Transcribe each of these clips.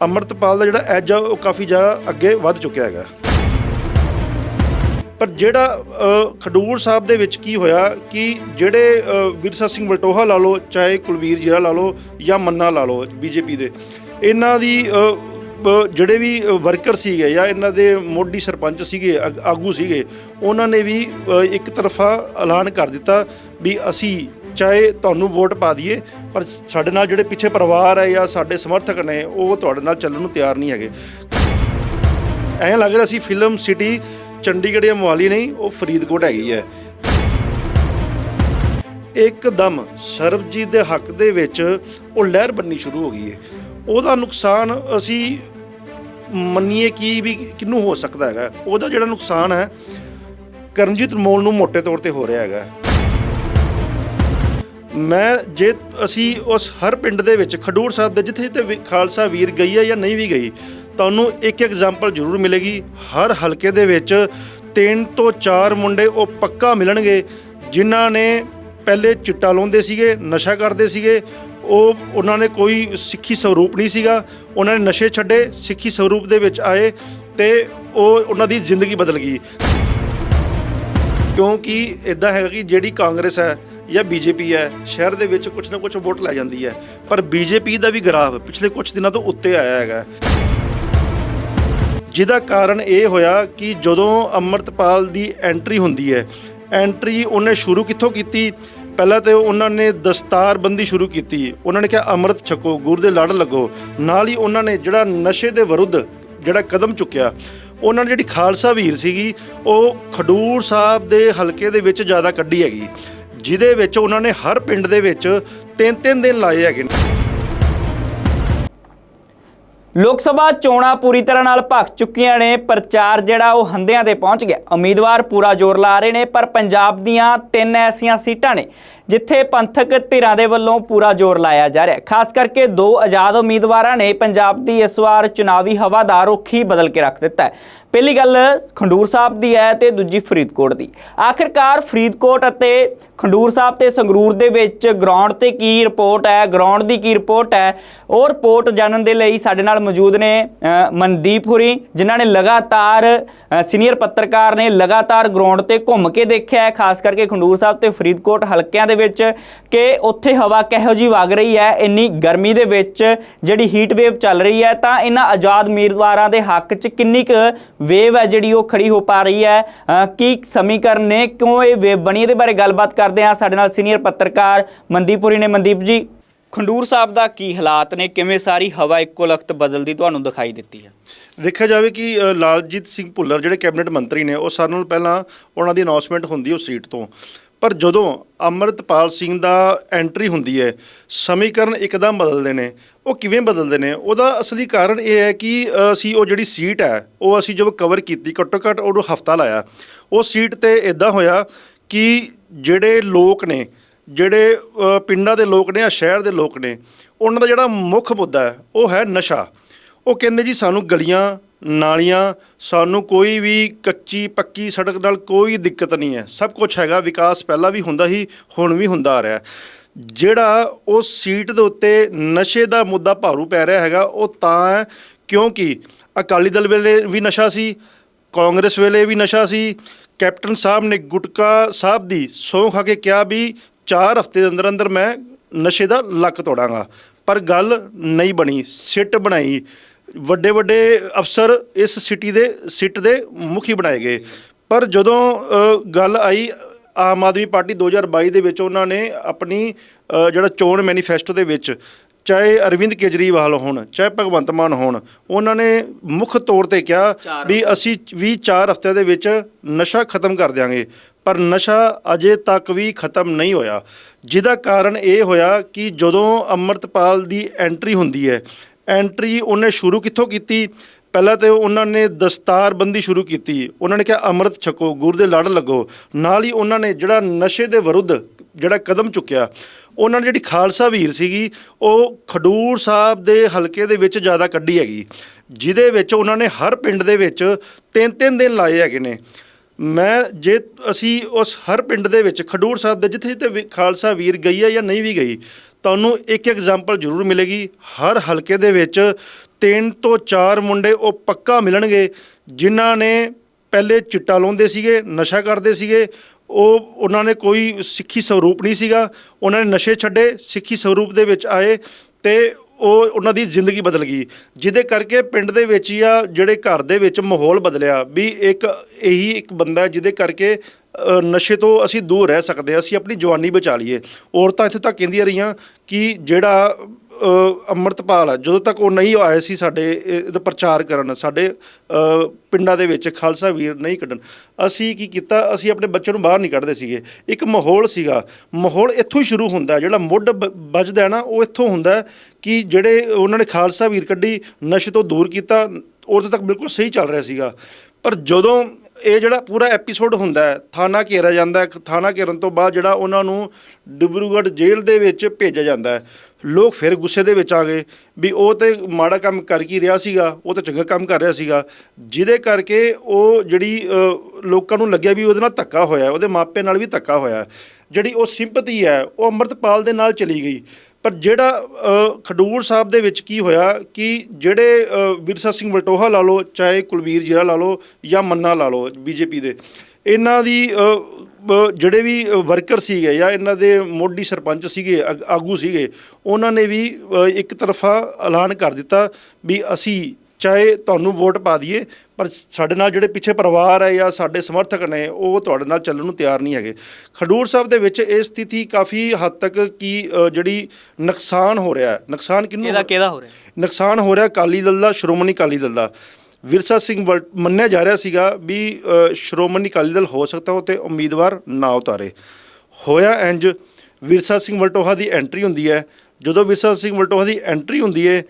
ਅੰਮ੍ਰਿਤਪਾਲ ਦਾ ਜਿਹੜਾ as a ਉਹ ਕਾਫੀ ਜ਼ਿਆਦਾ ਅੱਗੇ ਵੱਧ ਚੁੱਕਿਆ ਹੈਗਾ। ਪਰ ਜਿਹੜਾ ਖਡੂਰ ਸਾਹਿਬ ਦੇ ਵਿੱਚ ਕੀ ਹੋਇਆ ਕਿ ਜਿਹੜੇ ਵਿਰਸਾ ਸਿੰਘ ਵਲਟੋਹਾ ਲਾ ਲਓ ਚਾਹੇ ਕੁਲਵੀਰ ਜੀਰਾ ਲਾ ਲਓ ਜਾਂ ਮੰਨਾ ਲਾ ਲਓ ਬੀਜੇਪੀ ਦੇ ਇਹਨਾਂ ਦੀ ਅ, ਜਿਹੜੇ ਵੀ ਵਰਕਰ ਸੀਗੇ ਜਾਂ ਇਹਨਾਂ ਦੇ ਮੋਢੀ ਸਰਪੰਚ ਸੀਗੇ ਆਗ- ਆਗੂ ਸੀਗੇ ਉਹਨਾਂ ਨੇ ਵੀ ਇੱਕ ਤਰਫਾ ਐਲਾਨ ਕਰ ਦਿੱਤਾ ਵੀ ਅਸੀਂ ਚਾਹੇ ਤੁਹਾਨੂੰ ਵੋਟ ਪਾ ਦਈਏ, ਪਰ ਸਾਡੇ ਨਾਲ ਜਿਹੜੇ ਪਿੱਛੇ ਪਰਿਵਾਰ ਹੈ ਜਾਂ ਸਾਡੇ ਸਮਰਥਕ ਨੇ, ਉਹ ਤੁਹਾਡੇ ਨਾਲ ਚੱਲਣ ਨੂੰ ਤਿਆਰ ਨਹੀਂ ਹੈਗੇ। ਐਂ ਲੱਗ ਰਿਹਾ ਸੀ ਫਿਲਮ ਸਿਟੀ ਚੰਡੀਗੜ੍ਹ ਜਾਂ ਮੋਹਾਲੀ ਨਹੀਂ, ਉਹ ਫਰੀਦਕੋਟ ਹੈਗੀ ਹੈ। ਇੱਕਦਮ ਸਰਬਜੀਤ ਦੇ ਹੱਕ ਦੇ ਵਿੱਚ ਉਹ ਲਹਿਰ ਬੰਨੀ ਸ਼ੁਰੂ ਹੋ ਗਈ ਹੈ ਉਹਦਾ ਨੁਕਸਾਨ ਅਸੀਂ ਮੰਨੀਏ ਕੀ ਵੀ ਕਿੰਨੂੰ ਹੋ ਸਕਦਾ ਹੈਗਾ। ਉਹਦਾ ਜਿਹੜਾ ਨੁਕਸਾਨ ਹੈ, ਕਰਨਜੀਤ ਮੋਲ ਨੂੰ ਮੋٹے ਤੌਰ ਤੇ ਹੋ ਰਿਹਾ ਹੈਗਾ। ਮੈਂ ਜੇ ਅਸੀਂ ਉਸ ਹਰ ਪਿੰਡ ਦੇ ਵਿੱਚ ਖਡੂਰ ਸਾਹਿਬ ਦੇ ਜਿੱਥੇ ਜਿੱਥੇ ਵੀ ਖਾਲਸਾ ਵੀਰ ਗਈ ਹੈ ਜਾਂ ਨਹੀਂ ਵੀ ਗਈ, ਤੁਹਾਨੂੰ ਇੱਕ ਐਗਜ਼ਾਮਪਲ ਜ਼ਰੂਰ ਮਿਲੇਗੀ। ਹਰ ਹਲਕੇ ਦੇ ਵਿੱਚ ਤਿੰਨ ਤੋਂ ਚਾਰ ਮੁੰਡੇ ਉਹ ਪੱਕਾ ਮਿਲਣਗੇ, ਜਿਨ੍ਹਾਂ ਨੇ ਪਹਿਲੇ ਚਿੱਟਾ ਲਾਉਂਦੇ ਸੀਗੇ, ਨਸ਼ਾ ਕਰਦੇ ਸੀਗੇ। ਉਹ, ਉਹਨਾਂ ਨੇ ਕੋਈ ਸਿੱਖੀ ਸਰੂਪ ਨਹੀਂ ਸੀਗਾ। ਉਹਨਾਂ ਨੇ ਨਸ਼ੇ ਛੱਡੇ, ਸਿੱਖੀ ਸਰੂਪ ਦੇ ਵਿੱਚ ਆਏ ਤੇ ਉਹ, ਉਹਨਾਂ ਦੀ ਜ਼ਿੰਦਗੀ ਬਦਲ ਗਈ। ਕਿਉਂਕਿ ਇਦਾਂ ਹੈਗਾ ਕਿ ਜਿਹੜੀ ਕਾਂਗਰਸ ਹੈ ਜਾਂ ਬੀਜੇਪੀ ਹੈ, ਸ਼ਹਿਰ ਦੇ ਵਿੱਚ ਕੁਝ ਨਾ ਕੁਝ ਵੋਟ ਲੈ ਜਾਂਦੀ ਹੈ। ਪਰ ਬੀਜੇਪੀ ਦਾ ਵੀ ਗ੍ਰਾਫ ਪਿਛਲੇ ਕੁਝ ਦਿਨਾਂ ਤੋਂ ਉੱਤੇ ਆਇਆ ਹੈਗਾ ਜਿਹਦਾ ਕਾਰਨ ਇਹ ਹੋਇਆ ਕਿ ਜਦੋਂ ਅੰਮ੍ਰਿਤਪਾਲ ਦੀ ਐਂਟਰੀ ਹੁੰਦੀ ਹੈ, ਐਂਟਰੀ ਉਹਨੇ ਸ਼ੁਰੂ ਕਿੱਥੋਂ ਕੀਤੀ? ਪਹਿਲਾਂ ਤੇ ਉਹਨਾਂ ਨੇ ਦਸਤਾਰਬੰਦੀ ਸ਼ੁਰੂ ਕੀਤੀ। ਉਹਨਾਂ ਨੇ ਕਿਹਾ, ਅੰਮ੍ਰਿਤ ਛਕੋ, ਗੁਰ ਦੇ ਲੜ ਲੱਗੋ। ਨਾਲ ਹੀ ਉਹਨਾਂ ਨੇ ਜਿਹੜਾ ਨਸ਼ੇ ਦੇ ਵਿਰੁੱਧ ਜਿਹੜਾ ਕਦਮ ਚੁੱਕਿਆ, ਉਹਨਾਂ ਨੇ ਜਿਹੜੀ ਖਾਲਸਾ ਵੀਰ ਸੀਗੀ, ਉਹ ਖਡੂਰ ਸਾਹਿਬ ਦੇ ਹਲਕੇ ਦੇ ਵਿੱਚ ਜ਼ਿਆਦਾ ਕੱਢੀ ਹੈਗੀ। ਜਿਹਦੇ ਵਿੱਚ ਉਹਨਾਂ ਨੇ ਹਰ ਪਿੰਡ ਦੇ ਵਿੱਚ ਤਿੰਨ ਤਿੰਨ ਦਿਨ ਲਾਏ ਹੈਗੇ ਨੇ। ਲੋਕ ਸਭਾ ਚੋਣਾਂ ਪੂਰੀ ਤਰ੍ਹਾਂ ਨਾਲ ਭਖ ਚੁੱਕੀਆਂ ਨੇ, ਪ੍ਰਚਾਰ ਜਿਹੜਾ ਉਹ ਹੰਦਿਆਂ ਤੇ ਪਹੁੰਚ ਗਿਆ। ਉਮੀਦਵਾਰ ਪੂਰਾ ਜ਼ੋਰ ਲਾ ਰਹੇ ਨੇ, ਪਰ ਪੰਜਾਬ ਦੀਆਂ ਤਿੰਨ ਐਸੀਆਂ ਸੀਟਾਂ ਨੇ। ਜਿੱਥੇ ਪੰਥਕ ਧਿਰਾਂ ਦੇ ਵੱਲੋਂ ਪੂਰਾ ਜ਼ੋਰ ਲਾਇਆ ਜਾ ਰਿਹਾ ਹੈ। ਖਾਸ ਕਰਕੇ ਦੋ ਆਜ਼ਾਦ ਉਮੀਦਵਾਰਾਂ ਨੇ ਪੰਜਾਬ ਦੀ ਇਸ ਵਾਰ ਚੁਣਾਵੀ ਹਵਾ ਦਾ ਰੁੱਖ ਹੀ ਬਦਲ ਕੇ ਰੱਖ ਦਿੱਤਾ ਹੈ। ਪਹਿਲੀ ਗੱਲ ਖੰਡੂਰ ਸਾਹਿਬ ਦੀ ਹੈ ਤੇ ਦੂਜੀ ਫਰੀਦਕੋਟ ਦੀ। ਆਖਿਰਕਾਰ ਫਰੀਦਕੋਟ ਅਤੇ ਖੰਡੂਰ ਸਾਹਿਬ ਤੇ ਸੰਗਰੂਰ ਦੇ ਵਿੱਚ ਗਰਾਊਂਡ ਤੇ ਕੀ ਰਿਪੋਰਟ ਹੈ? ਗਰਾਊਂਡ ਦੀ ਕੀ ਰਿਪੋਰਟ ਹੈ? ਉਹ ਰਿਪੋਰਟ ਜਾਣਨ ਦੇ ਲਈ ਸਾਡੇ ਨਾਲ ਮੌਜੂਦ ਨੇ ਮਨਦੀਪ ਹੁਰੀ, ਜਿਨ੍ਹਾਂ ਨੇ ਲਗਾਤਾਰ ਸੀਨੀਅਰ ਪੱਤਰਕਾਰ ਨੇ ਲਗਾਤਾਰ ਗਰਾਊਂਡ ਤੇ ਘੁੰਮ ਕੇ ਦੇਖਿਆ ਹੈ। ਖਾਸ ਕਰਕੇ ਖੰਡੂਰ ਸਾਹਿਬ ਤੇ ਫਰੀਦਕੋਟ ਹਲਕਿਆਂ ਦੇ ਵਿੱਚ ਕਿ ਉੱਥੇ ਹਵਾ ਕਿਹੋ ਜੀ ਵਗ ਰਹੀ ਹੈ, ਇੰਨੀ ਗਰਮੀ ਦੇ ਵਿੱਚ ਜਿਹੜੀ ਹੀਟ ਵੇਵ ਚੱਲ ਰਹੀ ਹੈ, ਤਾਂ ਇਹਨਾਂ ਆਜ਼ਾਦ ਉਮੀਦਵਾਰਾਂ ਦੇ ਹੱਕ 'ਚ ਕਿੰਨੀ ਕੁ ਵੇਵ ਹੈ ਜਿਹੜੀ ਉਹ ਖੜੀ ਹੋ ਪਾ ਰਹੀ ਹੈ? ਕੀ ਸਮੀਕਰਨ ਨੇ, ਕਿਉਂ ਇਹ ਵੇਵ ਬਣੀ? ਇਹਦੇ ਬਾਰੇ ਗੱਲਬਾਤ ਕਰਦੇ ਹਾਂ ਸਾਡੇ ਨਾਲ ਸੀਨੀਅਰ ਪੱਤਰਕਾਰ ਮਨਦੀਪ ਪੁਰੀ ਨੇ। ਮਨਦੀਪ ਜੀ, ਖੰਡੂਰ ਸਾਹਿਬ ਦਾ ਕੀ ਹਾਲਾਤ ਨੇ? ਕਿਵੇਂ ਸਾਰੀ ਹਵਾ ਇੱਕੋ ਲਖਤ ਬਦਲਦੀ ਤੁਹਾਨੂੰ ਦਿਖਾਈ ਦਿੱਤੀ ਹੈ? ਦੇਖਿਆ ਜਾਵੇ ਕਿ ਲਾਲਜੀਤ ਸਿੰਘ ਭੁੱਲਰ ਜਿਹੜੇ ਕੈਬਨਿਟ ਮੰਤਰੀ ਨੇ, ਉਹ ਸਾਰਿਆਂ ਨਾਲੋਂ ਪਹਿਲਾਂ ਉਹਨਾਂ ਦੀ ਅਨਾਉਂਸਮੈਂਟ ਹੁੰਦੀ ਉਸ ਸੀਟ ਤੋਂ। ਪਰ ਜਦੋਂ ਅਮਰਤਪਾਲ ਸਿੰਘ ਦਾ ਐਂਟਰੀ ਹੁੰਦੀ ਹੈ, ਸਮੀਕਰਨ ਇੱਕਦਮ ਬਦਲਦੇ ਨੇ, ਉਹ ਕਿਵੇਂ ਬਦਲਦੇ ਨੇ? ਉਹਦਾ ਅਸਲੀ ਕਾਰਨ ਇਹ ਹੈ ਕਿ ਅਸੀਂ ਉਹ ਜਿਹੜੀ ਸੀਟ ਹੈ, ਉਹ ਅਸੀਂ ਜਦੋਂ ਕਵਰ ਕੀਤੀ, ਘੱਟੋ ਘੱਟ ਉਹਨੂੰ ਹਫਤਾ ਲਾਇਆ। ਉਹ ਸੀਟ ਤੇ ਇਦਾਂ ਹੋਇਆ ਕਿ ਜਿਹੜੇ ਲੋਕ ਨੇ, ਜਿਹੜੇ ਪਿੰਡਾਂ ਦੇ ਲੋਕ ਨੇ ਜਾਂ ਸ਼ਹਿਰ ਦੇ ਲੋਕ ਨੇ, ਉਹਨਾਂ ਦਾ ਜਿਹੜਾ ਮੁੱਖ ਮੁੱਦਾ ਹੈ, ਉਹ ਹੈ ਨਸ਼ਾ। ਉਹ ਕਹਿੰਦੇ ਜੀ ਸਾਨੂੰ ਗਲੀਆਂ ਨਾਲੀਆਂ, ਸਾਨੂੰ ਕੋਈ ਵੀ ਕੱਚੀ ਪੱਕੀ ਸੜਕ ਨਾਲ ਕੋਈ ਦਿੱਕਤ ਨਹੀਂ ਹੈ। ਸਭ ਕੁਝ ਹੈਗਾ, ਵਿਕਾਸ ਪਹਿਲਾਂ ਵੀ ਹੁੰਦਾ ਸੀ, ਹੁਣ ਵੀ ਹੁੰਦਾ ਆ ਰਿਹਾ ਜਿਹੜਾ ਉਹ ਸੀਟ ਦੇ ਉੱਤੇ ਨਸ਼ੇ ਦਾ ਮੁੱਦਾ ਭਾਰੂ ਪੈ ਰਿਹਾ ਹੈਗਾ, ਉਹ ਤਾਂ ਹੈ, ਕਿਉਂਕਿ ਅਕਾਲੀ ਦਲ ਵੇਲੇ ਵੀ ਨਸ਼ਾ ਸੀ, ਕਾਂਗਰਸ ਵੇਲੇ ਵੀ ਨਸ਼ਾ ਸੀ, ਕੈਪਟਨ ਸਾਹਿਬ ਨੇ ਗੁਟਕਾ ਸਾਹਿਬ ਦੀ ਸਹੁੰ ਖਾ ਕੇ ਕਿਹਾ ਵੀ 4 ਹਫ਼ਤੇ ਦੇ ਅੰਦਰ ਅੰਦਰ ਮੈਂ ਨਸ਼ੇ ਦਾ ਲੱਕ ਤੋੜਾਂਗਾ। ਪਰ ਗੱਲ ਨਹੀਂ ਬਣੀ, ਸਿੱਟ ਬਣਾਈ। ਵੱਡੇ ਵੱਡੇ ਅਫਸਰ ਇਸ ਸਿਟੀ ਦੇ ਸਿੱਟ ਦੇ ਮੁਖੀ ਬਣਾਏ ਗਏ। ਪਰ ਜਦੋਂ ਗੱਲ ਆਈ ਆਮ ਆਦਮੀ ਪਾਰਟੀ 2022 ਦੇ ਵਿੱਚ ਉਹਨਾਂ ਨੇ ਆਪਣੀ ਜਿਹੜਾ ਚੋਣ ਮੈਨੀਫੈਸਟੋ ਦੇ ਵਿੱਚ ਚਾਹੇ ਅਰਵਿੰਦ ਕੇਜਰੀਵਾਲ ਹੋਣ ਚਾਹੇ ਭਗਵੰਤ ਮਾਨ ਹੋਣ ਉਹਨਾਂ ਨੇ ਮੁੱਖ ਤੌਰ ਤੇ ਕਿਹਾ ਵੀ ਅਸੀਂ ਵੀ 4 ਹਫ਼ਤਿਆਂ ਦੇ ਵਿੱਚ ਨਸ਼ਾ ਖਤਮ ਕਰ ਦਿਆਂਗੇ। ਪਰ ਨਸ਼ਾ ਅਜੇ ਤੱਕ ਵੀ ਖਤਮ ਨਹੀਂ ਹੋਇਆ। ਜਿਹਦਾ ਕਾਰਨ ਇਹ ਹੋਇਆ ਕਿ ਜਦੋਂ ਅਮਰਤਪਾਲ ਦੀ ਐਂਟਰੀ ਹੁੰਦੀ ਹੈ ਐਂਟਰੀ ਉਹਨੇ ਸ਼ੁਰੂ ਕਿੱਥੋਂ ਕੀਤੀ? ਪਹਿਲਾਂ ਤੇ ਉਹਨਾਂ ਨੇ ਦਸਤਾਰਬੰਦੀ ਸ਼ੁਰੂ ਕੀਤੀ। ਉਹਨਾਂ ਨੇ ਕਿਹਾ, ਅੰਮ੍ਰਿਤ ਛਕੋ, ਗੁਰ ਦੇ ਲੜ ਲੱਗੋ। ਨਾਲ ਹੀ ਉਹਨਾਂ ਨੇ ਜਿਹੜਾ ਨਸ਼ੇ ਦੇ ਵਿਰੁੱਧ ਜਿਹੜਾ ਕਦਮ ਚੁੱਕਿਆ, ਉਹਨਾਂ ਨੇ ਜਿਹੜੀ ਖਾਲਸਾ ਵੀਰ ਸੀਗੀ, ਉਹ ਖਡੂਰ ਸਾਹਿਬ ਦੇ ਹਲਕੇ ਦੇ ਵਿੱਚ ਜ਼ਿਆਦਾ ਕੱਢੀ ਹੈਗੀ, ਜਿਹਦੇ ਵਿੱਚ ਉਹਨਾਂ ਨੇ ਹਰ ਪਿੰਡ ਦੇ ਵਿੱਚ ਤਿੰਨ ਤਿੰਨ ਦਿਨ ਲਾਏ ਹੈਗੇ ਨੇ। ਮੈਂ, ਜੇ ਅਸੀਂ ਉਸ ਹਰ ਪਿੰਡ ਦੇ ਵਿੱਚ ਖਡੂਰ ਸਾਹਿਬ ਦੇ ਜਿੱਥੇ ਜਿੱਥੇ ਵੀ ਖਾਲਸਾ ਵੀਰ ਗਈ ਹੈ ਜਾਂ ਨਹੀਂ ਵੀ ਗਈ ਤੁਹਾਨੂੰ ਇੱਕ ਐਗਜ਼ਾਮਪਲ ਜ਼ਰੂਰ ਮਿਲੇਗੀ। ਹਰ ਹਲਕੇ ਦੇ ਵਿੱਚ ਤਿੰਨ ਤੋਂ ਚਾਰ ਮੁੰਡੇ ਉਹ ਪੱਕਾ ਮਿਲਣਗੇ, ਜਿਨ੍ਹਾਂ ਨੇ ਪਹਿਲੇ ਚਿੱਟਾ ਲਾਉਂਦੇ ਸੀਗੇ, ਨਸ਼ਾ ਕਰਦੇ ਸੀਗੇ। ਉਹ, ਉਹਨਾਂ ਨੇ ਕੋਈ ਸਿੱਖੀ ਸਰੂਪ ਨਹੀਂ ਸੀਗਾ। ਉਹਨਾਂ ਨੇ ਨਸ਼ੇ ਛੱਡੇ, ਸਿੱਖੀ ਸਰੂਪ ਦੇ ਵਿੱਚ ਆਏ ਤੇ ਉਹ, ਉਹਨਾਂ ਦੀ ਜ਼ਿੰਦਗੀ ਬਦਲ ਗਈ। ਜਿਹਦੇ ਕਰਕੇ ਪਿੰਡ ਦੇ ਵਿੱਚ ਜਾਂ ਜਿਹੜੇ ਘਰ ਦੇ ਵਿੱਚ ਮਾਹੌਲ ਬਦਲਿਆ। ਵੀ ਇੱਕ ਇਹੀ ਇੱਕ ਬੰਦਾ ਜਿਹਦੇ ਕਰਕੇ ਨਸ਼ੇ ਤੋਂ ਅਸੀਂ ਦੂਰ ਰਹਿ ਸਕਦੇ ਹਾਂ ਅਸੀਂ ਆਪਣੀ ਜਵਾਨੀ ਬਚਾ ਲਈਏ। ਔਰਤਾਂ ਇੱਥੇ ਤੱਕ ਕਹਿੰਦੀਆਂ ਰਹੀਆਂ ਕਿ ਜਿਹੜਾ ਅ, ਅੰਮ੍ਰਿਤਪਾਲ ਆ ਜਦੋਂ ਤੱਕ ਉਹ ਨਹੀਂ ਆਏ ਸੀ ਸਾਡੇ ਇਹ- ਇਹਦਾ ਪ੍ਰਚਾਰ ਕਰਨ ਸਾਡੇ ਪਿੰਡਾਂ ਦੇ ਵਿੱਚ ਖਾਲਸਾ ਵੀਰ ਨਹੀਂ ਕੱਢਣ। ਅਸੀਂ ਕੀ ਕੀਤਾ ਅਸੀਂ ਆਪਣੇ ਬੱਚੇ ਨੂੰ ਬਾਹਰ ਨਹੀਂ ਕੱਢਦੇ ਸੀਗੇ। ਇੱਕ ਮਾਹੌਲ ਸੀਗਾ ਮਾਹੌਲ ਇੱਥੋਂ ਹੀ ਸ਼ੁਰੂ ਹੁੰਦਾ ਜਿਹੜਾ ਮੁੱਢ ਬ- ਵੱਜਦਾ ਹੈ ਨਾ ਉਹ ਇੱਥੋਂ ਹੁੰਦਾ ਕਿ ਜਿਹੜੇ ਉਹਨਾਂ ਨੇ ਖਾਲਸਾ ਵੀਰ ਕੱਢੀ ਨਸ਼ੇ ਤੋਂ ਦੂਰ ਕੀਤਾ ਉਦੋਂ ਤੱਕ ਬਿਲਕੁਲ ਸਹੀ ਚੱਲ ਰਿਹਾ ਸੀਗਾ। ਪਰ ਜਦੋਂ ਇਹ ਜਿਹੜਾ ਪੂਰਾ ਐਪੀਸੋਡ ਹੁੰਦਾ ਹੈ, ਥਾਣਾ ਘੇਰਿਆ ਜਾਂਦਾ ਹੈ, ਥਾਣਾ ਘੇਰਨ ਤੋਂ ਬਾਅਦ ਜਿਹੜਾ ਉਹਨਾਂ ਨੂੰ ਡਿਬਰੂਗੜ੍ਹ ਜੇਲ੍ਹ ਦੇ ਵਿੱਚ ਭੇਜਿਆ ਜਾਂਦਾ ਹੈ। ਲੋਕ ਫਿਰ ਗੁੱਸੇ ਦੇ ਵਿੱਚ ਆ ਗਏ ਵੀ ਉਹ ਤੇ ਮਾੜਾ ਕੰਮ ਕਰ ਕੀ ਰਿਹਾ ਸੀਗਾ, ਉਹ ਤਾਂ ਚੰਗਾ ਕੰਮ ਕਰ ਰਿਹਾ ਸੀਗਾ। ਜਿਹਦੇ ਕਰਕੇ ਉਹ ਜਿਹੜੀ ਲੋਕਾਂ ਨੂੰ ਲੱਗਿਆ ਵੀ ਉਹਦੇ ਨਾਲ ਧੱਕਾ ਹੋਇਆ, ਉਹਦੇ ਮਾਪੇ ਨਾਲ ਵੀ ਧੱਕਾ ਹੋਇਆ। ਜਿਹੜੀ ਉਹ ਸਿੰਪਥੀ ਹੈ, ਉਹ ਅੰਮ੍ਰਿਤਪਾਲ ਦੇ ਨਾਲ ਚਲੀ ਗਈ। ਪਰ ਜਿਹੜਾ ਖਡੂਰ ਸਾਹਿਬ ਦੇ ਵਿੱਚ ਕੀ ਹੋਇਆ ਕਿ ਜਿਹੜੇ ਵਿਰਸਾ ਸਿੰਘ ਵਲਟੋਹਾ ਲਾ ਲਓ, ਚਾਹੇ ਕੁਲਵੀਰ ਜੀਰਾ ਲਾ ਲਓ ਜਾਂ ਮੰਨਾ ਲਾ ਲਓ ਬੀਜੇਪੀ ਦੇ, ਇਹਨਾਂ ਦੀ ਜਿਹੜੇ ਵੀ ਵਰਕਰ ਸੀਗੇ ਜਾਂ ਇਹਨਾਂ ਦੇ ਮੋਢੀ ਸਰਪੰਚ ਸੀਗੇ ਆਗ- ਆਗੂ ਸੀਗੇ, ਉਹਨਾਂ ਨੇ ਵੀ ਇੱਕ ਤਰਫਾ ਐਲਾਨ ਕਰ ਦਿੱਤਾ ਵੀ ਅਸੀਂ ਚਾਹੇ ਤੁਹਾਨੂੰ ਵੋਟ ਪਾ ਦਈਏ ਪਰ ਸਾਡੇ ਨਾਲ ਜਿਹੜੇ ਪਿੱਛੇ ਪਰਿਵਾਰ ਹੈ ਜਾਂ ਸਾਡੇ ਸਮਰਥਕ ਨੇ ਉਹ ਤੁਹਾਡੇ ਨਾਲ ਚੱਲਣ ਨੂੰ ਤਿਆਰ ਨਹੀਂ ਹੈਗੇ। ਖਡੂਰ ਸਾਹਿਬ ਦੇ ਵਿੱਚ ਇਹ ਸਥਿਤੀ ਕਾਫੀ ਹੱਦ ਤੱਕ ਕੀ ਅ, ਜਿਹੜੀ ਨੁਕਸਾਨ ਹੋ ਰਿਹਾ ਹੈ। ਨੁਕਸਾਨ ਕਿਹਨੂੰ ਇਹਦਾ ਕਿਹਦਾ ਹੋ ਰਿਹਾ? ਨੁਕਸਾਨ ਹੋ ਰਿਹਾ ਅਕਾਲੀ ਦਲ ਦਾ ਸ਼੍ਰੋਮਣੀ ਅਕਾਲੀ ਦਲ ਦਾ। ਵਿਰਸਾ ਸਿੰਘ ਵਲ- ਮੰਨਿਆ ਜਾ ਰਿਹਾ ਸੀਗਾ ਵੀ ਅ, ਸ਼੍ਰੋਮਣੀ ਅਕਾਲੀ ਦਲ ਹੋ ਸਕਦਾ ਉਹ ਤੇ ਉਮੀਦਵਾਰ ਨਾ ਉਤਾਰੇ। ਹੋਇਆ ਇੰਜ ਵਿਰਸਾ ਸਿੰਘ ਵਲਟੋਹਾ ਦੀ ਐਂਟਰੀ ਹੁੰਦੀ ਹੈ। ਜਦੋਂ ਵਿਰਸਾ ਸਿੰਘ ਵਲਟੋਹਾ ਦੀ ਐਂਟਰੀ ਹੁੰਦੀ ਹੈ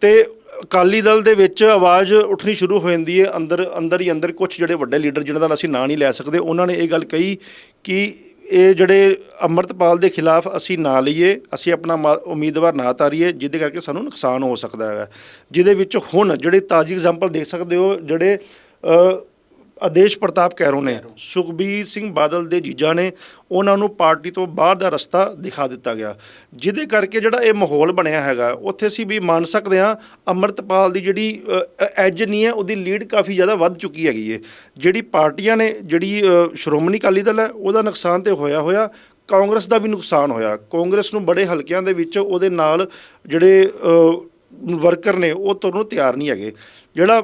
ਤੇ ਅਕਾਲੀ ਦਲ ਦੇ ਵਿੱਚ ਆਵਾਜ਼ ਉੱਠਣੀ ਸ਼ੁਰੂ ਹੋ ਜਾਂਦੀ ਹੈ, ਅੰਦਰ ਅੰਦਰ ਹੀ ਅੰਦਰ ਕੁਝ ਜਿਹੜੇ ਵੱਡੇ ਲੀਡਰ ਜਿਨ੍ਹਾਂ ਦਾ ਅਸੀਂ ਨਾਂ ਨਹੀਂ ਲੈ ਸਕਦੇ, ਉਹਨਾਂ ਨੇ ਇਹ ਗੱਲ ਕਹੀ ਕਿ ਇਹ ਜਿਹੜੇ ਅੰਮ੍ਰਿਤਪਾਲ ਦੇ ਖਿਲਾਫ ਅਸੀਂ ਨਾ ਲਈਏ, ਅਸੀਂ ਆਪਣਾ ਮਾ- ਉਮੀਦਵਾਰ ਨਾ ਤਾਰੀਏ, ਜਿਹਦੇ ਕਰਕੇ ਸਾਨੂੰ ਨੁਕਸਾਨ ਹੋ ਸਕਦਾ ਹੈ। ਜਿਹਦੇ ਵਿੱਚ ਹੁਣ ਜਿਹੜੇ ਤਾਜ਼ੀ ਐਗਜ਼ਾਮਪਲ ਦੇਖ ਸਕਦੇ ਹੋ, ਜਿਹੜੇ ਆਦੇਸ਼ ਪ੍ਰਤਾਪ ਕੈਰੋਂ ਨੇ, ਸੁਖਬੀਰ ਸਿੰਘ ਬਾਦਲ ਦੇ ਜੀਜਾ ਨੇ ਉਹਨਾਂ ਨੂੰ ਪਾਰਟੀ ਤੋਂ ਬਾਹਰ ਦਾ ਰਸਤਾ ਦਿਖਾ ਦਿੱਤਾ ਗਿਆ, ਜਿਹਦੇ ਕਰਕੇ ਜਿਹੜਾ ਇਹ ਮਾਹੌਲ ਬਣਿਆ ਹੈਗਾ, ਉੱਥੇ ਅਸੀਂ ਵੀ ਮੰਨ ਸਕਦੇ ਹਾਂ, ਅੰਮ੍ਰਿਤਪਾਲ ਦੀ ਜਿਹੜੀ ਐਜ ਨਹੀਂ ਹੈ, ਉਹਦੀ ਲੀਡ ਕਾਫੀ ਜ਼ਿਆਦਾ ਵੱਧ ਚੁੱਕੀ ਹੈਗੀ ਹੈ ਜਿਹੜੀ ਪਾਰਟੀਆਂ ਨੇ, ਜਿਹੜੀ ਸ਼੍ਰੋਮਣੀ ਅਕਾਲੀ ਦਲ ਹੈ, ਉਹਦਾ ਨੁਕਸਾਨ ਤੇ ਹੋਇਆ ਹੋਇਆ, ਕਾਂਗਰਸ ਦਾ ਵੀ ਨੁਕਸਾਨ ਹੋਇਆ, ਕਾਂਗਰਸ ਨੂੰ ਬੜੇ ਹਲਕਿਆਂ ਦੇ ਵਿੱਚ ਉਹਦੇ ਨਾਲ ਜਿਹੜੇ ਵਰਕਰ ਨੇ, ਉਹ ਤੁਰਨ ਨੂੰ ਤਿਆਰ ਨਹੀਂ ਹੈਗੇ। ਜਿਹੜਾ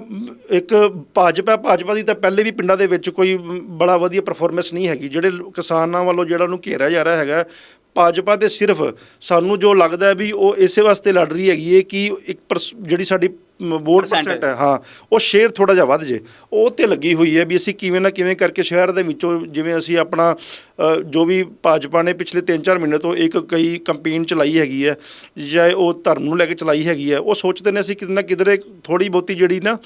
ਇੱਕ ਭਾਜਪਾ ਭਾਜਪਾ ਦੀ ਤਾਂ ਪਹਿਲੇ ਵੀ ਪਿੰਡਾਂ ਦੇ ਵਿੱਚ ਕੋਈ ਬੜਾ ਵਧੀਆ ਪਰਫਾਰਮੈਂਸ ਨਹੀਂ ਹੈਗੀ। ਜਿਹੜੇ ਕਿਸਾਨਾਂ ਵੱਲੋਂ ਜਿਹੜਾ ਉਹਨੂੰ ਘੇਰਿਆ ਜਾ ਰਿਹਾ ਹੈਗਾ, ਭਾਜਪਾ ਤੇ ਸਿਰਫ ਸਾਨੂੰ ਜੋ ਲੱਗਦਾ ਵੀ ਉਹ ਇਸੇ ਵਾਸਤੇ ਲੜ ਰਹੀ ਹੈਗੀ ਹੈ ਕਿ ਇੱਕ ਪਰਸ- ਜਿਹੜੀ ਸਾਡੀ ਵੋਟ। ਪਰਸੈਂਟ ਹੈ ਹਾਂ। ਉਹ ਸ਼ੇਅਰ ਥੋੜਾ ਜਿਹਾ ਵੱਧ ਜੇ। ਉਹ ਤੇ ਲੱਗੀ ਹੋਈ ਹੈ ਵੀ ਅਸੀਂ ਕਿਵੇਂ ਨਾ ਕਿਵੇਂ ਕਰਕੇ ਸ਼ਹਿਰ ਦੇ ਵਿੱਚੋਂ ਜਿਵੇਂ ਅਸੀਂ ਆਪਣਾ ਜੋ ਵੀ ਭਾਜਪਾ ਨੇ ਪਿਛਲੇ 3-4 ਮਹੀਨੇ ਤੋਂ ਇੱਕ ਕਈ ਕੰਪੇਨ ਚਲਾਈ ਹੈਗੀ ਹੈ ਜਾਂ ਉਹ ਧਰਮ ਨੂੰ ਲੈ ਕੇ ਚਲਾਈ ਹੈਗੀ ਹੈ ਉਹ ਸੋਚਦੇ ਨੇ ਅਸੀਂ ਕਿਤੇ ਨਾ ਕਿਧਰੇ ਥੋੜੀ ਬਹੁਤੀ ਜਿਹੜੀ ਨਾ